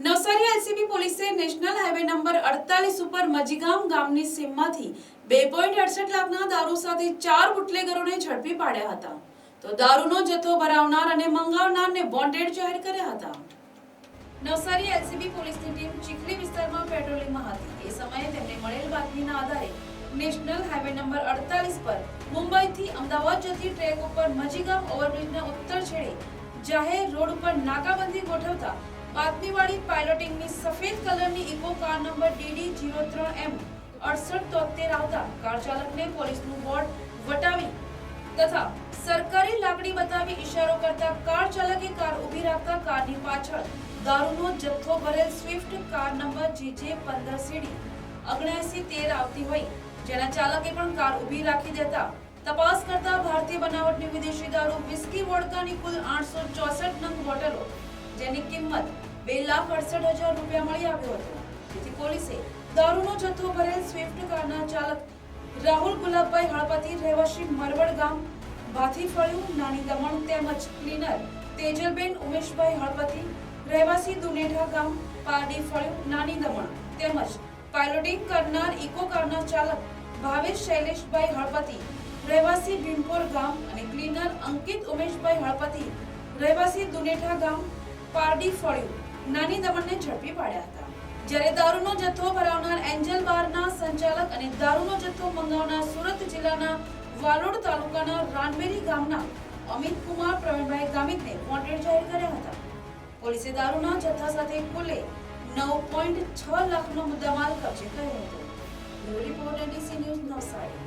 Navsari LCB પોલીસે national highway number અડતાલીસ ઉપર મજીગામ ગામની સીમમાંથી બે પોઈન્ટ અડસઠ લાખના દારૂ સાથે ચાર બુટલેગરોને ઝડપી પાડ્યા હતા. તો દારૂનો જથ્થો ભરાવનાર અને મંગાવનારને વોન્ટેડ જાહેર કર્યા હતા. નવસારી એલસીબી પોલીસની ટીમ ચીખલી વિસ્તારમાં પેટ્રોલિંગમાં હતી. એ સમયે તેમને મળેલ બાતમીના આધારે નેશનલ હાઈવે નંબર અડતાલીસ પર મુંબઈથી અમદાવાદ જતી ટ્રેક ઉપર મજીગામ ઓવરબ્રિજના ઉત્તર છેડે જાહેર રોડ ઉપર નાકાબંધી ગોઠવતા બાતમીવાળી પાયલોટિંગની સફેદ કલરની Eeco car number DD zero ત્રણ એમ અડસઠ તોતેર આવતા કાર ચાલકને પોલીસનું બોર્ડ વટાવી તથા સરકારી લાકડી બતાવી ઇશારો કરતા કાર ચાલકે કાર ઊભી રાખતા કારની પાછળ દારૂનો જથ્થો ભરેલ સ્વિફ્ટ કાર નંબર જીજે પંદર સીડી અગણ્યાસી તેર આવતી હોય, જેના ચાલકે પણ કાર ઊભી રાખી દેતા તપાસ કરતા ભારતીય બનાવટની વિદેશી દારૂ વિસ્કી વોડકાની કુલ આઠસો ચોસઠ નંગ બોટલો, જેની કિંમત બે લાખ અડસઠ હજાર રૂપિયા મળી આવ્યો હતો. જેથી પોલીસે દારૂનો જથ્થો ભરેલ સ્વિફ્ટ કારના ચાલક રાહુલ ગુલાબભાઈ હળપતિ રહેવાસી મરવડ ગામ ભાથી ફળિયું, નાની દમણ તેમજ ક્લીનર તેજલબેન ઉમેશભાઈ હળપતિ રહેવાસી દુનેઠા ગામ પારડી ફળિયું, નાની દમણ તેમજ પાયલોટિંગ કરનાર ઇકો કારના ચાલક ભાવેશ શૈલેષભાઈ હળપતિ રહેવાસી ભીમપોર ગામ અને ક્લીનર અંકિત ઉમેશભાઈ હળપતિ રહેવાસી દુનેઠા ગામ પારડી ફળિયું નાની દમણને ઝડપી પાડ્યા હતા. જ્યારે દારૂનો જથ્થો ભરાવનાર એન્જલ બારના સંચાલક અને દારૂનો જથ્થો મંગાવનાર સુરત જિલ્લાના વાલોડ તાલુકાના રાનવેરી ગામના અમિત કુમાર પ્રવીણભાઈ ગામિતને વોન્ટેડ જાહેર કર્યા હતા. પોલીસે દારૂના જથ્થા સાથે કુલે નવ પોઈન્ટ છ લાખનો મુદ્દામાલ કબજે કર્યો હતો. Bureau report NDC news Navsari.